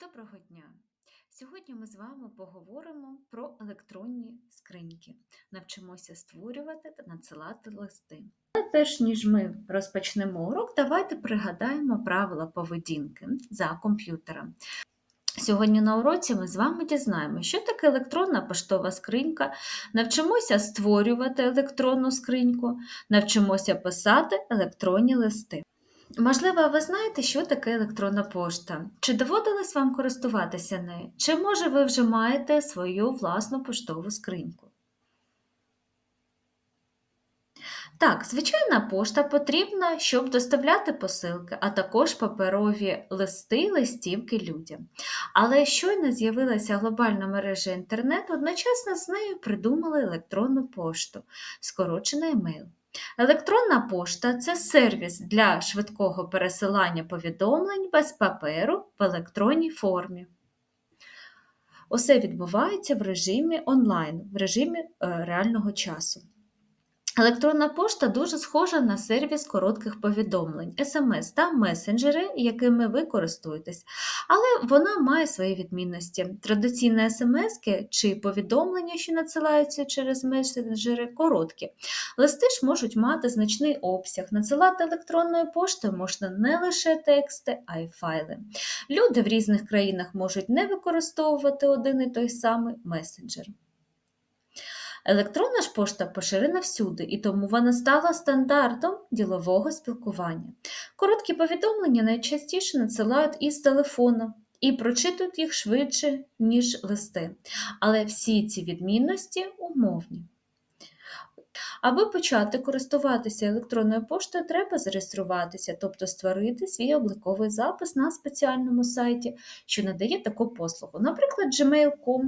Доброго дня! Сьогодні ми з вами поговоримо про електронні скриньки. Навчимося створювати та надсилати листи. Але перш ніж ми розпочнемо урок, давайте пригадаємо правила поведінки за комп'ютером. Сьогодні на уроці ми з вами дізнаємося, що таке електронна поштова скринька, навчимося створювати електронну скриньку, навчимося писати електронні листи. Можливо, ви знаєте, що таке електронна пошта? Чи доводилось вам користуватися нею? Чи може ви вже маєте свою власну поштову скриньку? Так, звичайна пошта потрібна, щоб доставляти посилки, а також паперові листи, листівки людям. Але щойно з'явилася глобальна мережа інтернету, одночасно з нею придумали електронну пошту, скорочений емейл. Електронна пошта це сервіс для швидкого пересилання повідомлень без паперу в електронній формі. Усе відбувається в режимі онлайн, в режимі е, реального часу. Електронна пошта дуже схожа на сервіс коротких повідомлень, смс та месенджери, якими ви користуєтесь, але вона має свої відмінності. Традиційні смс чи повідомлення, що надсилаються через месенджери, короткі. Листи ж можуть мати значний обсяг. Надсилати електронною поштою можна не лише тексти, а й файли. Люди в різних країнах можуть не використовувати один і той самий месенджер. Електронна ж пошта поширена всюди, і тому вона стала стандартом ділового спілкування. Короткі повідомлення найчастіше надсилають із телефону і прочитують їх швидше, ніж листи. Але всі ці відмінності умовні. Аби почати користуватися електронною поштою, треба зареєструватися, тобто створити свій обліковий запис на спеціальному сайті, що надає таку послугу, наприклад, gmail.com.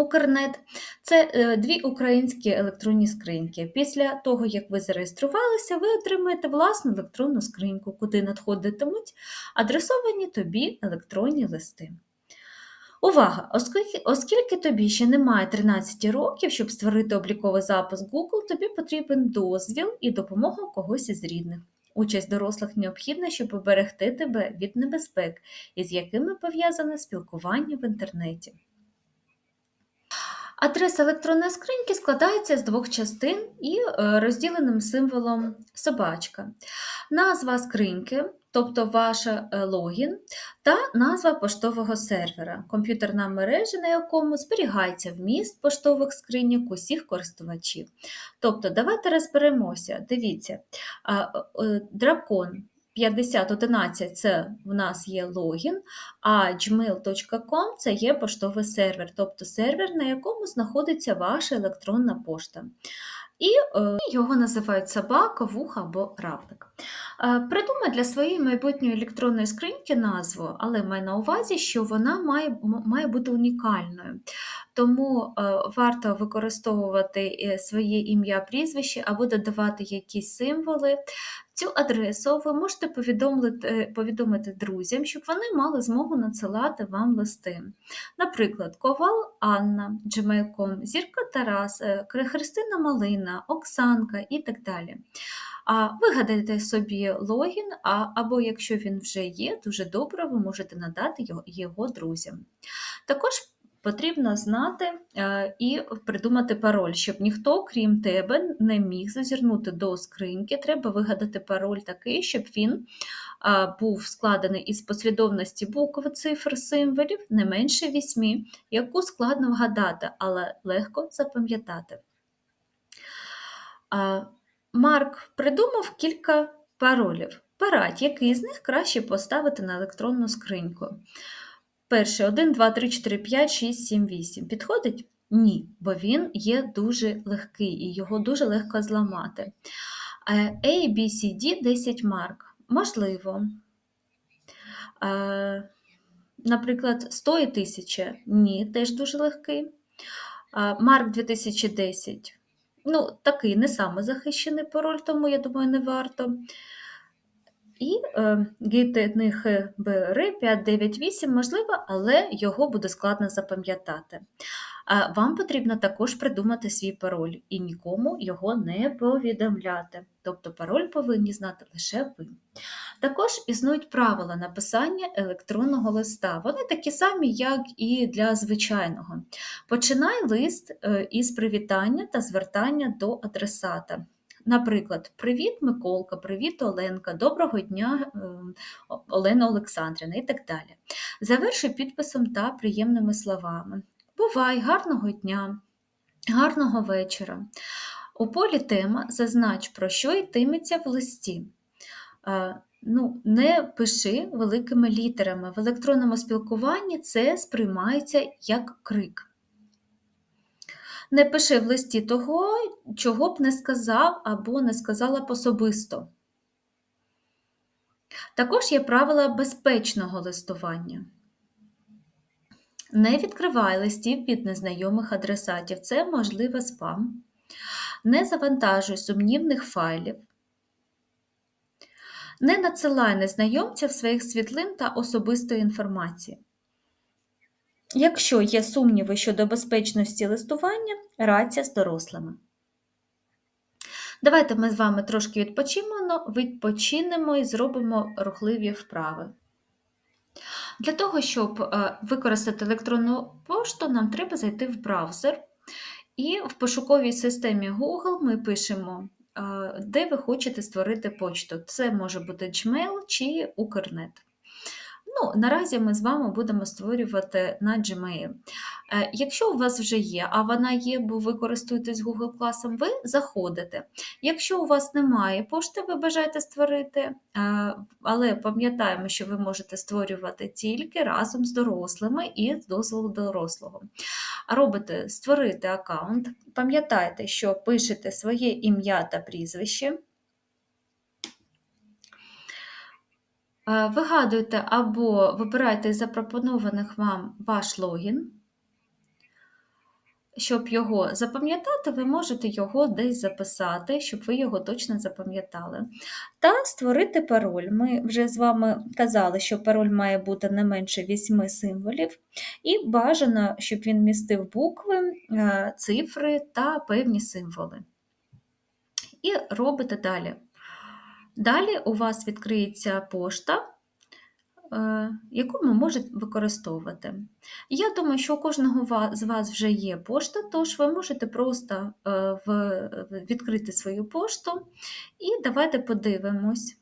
Укрнет це е, дві українські електронні скриньки. Після того, як ви зареєструвалися, ви отримаєте власну електронну скриньку, куди надходитимуть адресовані тобі електронні листи. Увага! Оскільки, тобі ще немає 13 років, щоб створити обліковий запис Google, тобі потрібен дозвіл і допомога когось із рідних. Участь дорослих необхідна, щоб поберегти тебе від небезпек, із якими пов'язане спілкування в інтернеті. Адреса електронної скриньки складається з двох частин і е, розділеним символом собачка. Назва скриньки, тобто ваш е, логін, та назва поштового сервера, комп'ютерна мережа, на якому зберігається вміст поштових скриньок усіх користувачів. Тобто, давайте розберемося. Дивіться, дракон 5011 це в нас є логін, а gmail.com це є поштовий сервер, тобто сервер, на якому знаходиться ваша електронна пошта. І е, його називають собака, вуха або равлик. Е, придумай для своєї майбутньої електронної скриньки назву, але май на увазі, що вона має має бути унікальною. Тому е, варто використовувати своє ім'я, прізвище або додавати якісь символи. Цю адресу ви можете повідомити повідомити друзям, щоб вони мали змогу надсилати вам листи. Наприклад, Ковал Анна, Gmail.com, Зірка Тарас, Христина Малина, Оксанка і так далі. А Вигадайте собі логін, або якщо він вже є, дуже добре, ви можете надати його, його друзям. Також Потрібно знати е, і придумати пароль, щоб ніхто, крім тебе, не міг зазирнути до скриньки. Треба вигадати пароль такий, щоб він був складений із послідовності букв, цифр, символів не менше вісьмі, яку складно вгадати, але легко запам'ятати. Марк придумав кілька паролів. Порадь, який з них краще поставити на електронну скриньку. Перший 1, 2, 3, 4, 5, 6, 7, 8. Підходить? Ні, бо він є дуже легкий і його дуже легко зламати. Е, A, B, C, D 10 марк. Можливо. Е, наприклад, 100 і 1000. Ні, теж дуже легкий. Марк 2010. Ну, такий не самозахищений пароль, тому я думаю, не варто. І е, гітних БР 598 можливо, але його буде складно запам'ятати. А Вам потрібно також придумати свій пароль і нікому його не повідомляти. Тобто пароль повинні знати лише ви. Також існують правила написання електронного листа. Вони такі самі, як і для звичайного. Починай лист е, із привітання та звертання до адресата. Наприклад, Привіт, Миколка, привіт, Оленка, доброго дня, е, Олена Олександрівна і так далі. Завершуй підписом та приємними словами. Бувай, гарного дня, гарного вечора. У полі тема зазнач, про що йтиметься в листі. Е, Ну, не пиши великими літерами. В електронному спілкуванні це сприймається як крик. Не пиши в листі того, чого б не сказав або не сказала б особисто. Також є правила безпечного листування. Не відкривай листів від незнайомих адресатів, це можливо спам. Не завантажуй сумнівних файлів. Не надсилай незнайомцям своїх світлин та особистої інформації. Якщо є сумніви щодо безпечності листування, радься з дорослими. Давайте ми з вами трошки відпочинемо, відпочинемо і зробимо рухливі вправи. Для того, щоб е, використати електронну пошту, нам треба зайти в браузер. І в пошуковій системі Google ми пишемо, е, де ви хочете створити почту. Це може бути Gmail чи Укрнет. Ну, Наразі ми з вами будемо створювати на Gmail. Е, якщо у вас вже є, а вона є, бо ви користуєтесь Google класом, ви заходите. Якщо у вас немає пошти, ви бажаєте створити, е, але пам'ятаємо, що ви можете створювати тільки разом з дорослими і з дозволу дорослого. Робите створити аккаунт, пам'ятайте, що пишете своє ім'я та прізвище. Вигадуйте або вибирайте із запропонованих вам ваш логін. Щоб його запам'ятати, ви можете його десь записати, щоб ви його точно запам'ятали. Та створити пароль. Ми вже з вами казали, що пароль має бути не менше 8 символів, і бажано, щоб він містив букви, е, цифри та певні символи. І робите далі. Далі у вас відкриється пошта, е, яку ви можете використовувати. Я думаю, що у кожного з вас вже є пошта, тож ви можете просто е, відкрити свою пошту і давайте подивимось,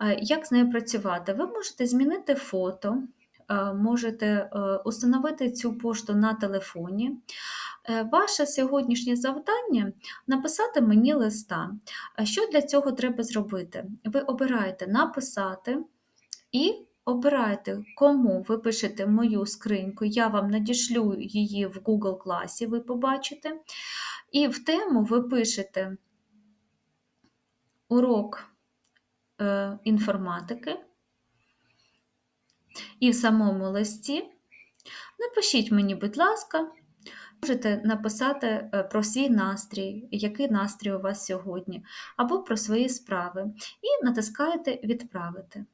е, як з нею працювати. Ви можете змінити фото, можете установити цю пошту на телефоні. Е, ваше сьогоднішнє завдання написати мені листа. Що для цього треба зробити? Ви обираєте написати і обираєте, кому ви пишете мою скриньку, я вам надішлю її в Google класі, ви побачите. І в тему ви пишете урок е, інформатики. І в самому листі напишіть мені, будь ласка, Можете написати е, про свій настрій, який настрій у вас сьогодні, або про свої справи, і натискаєте Відправити.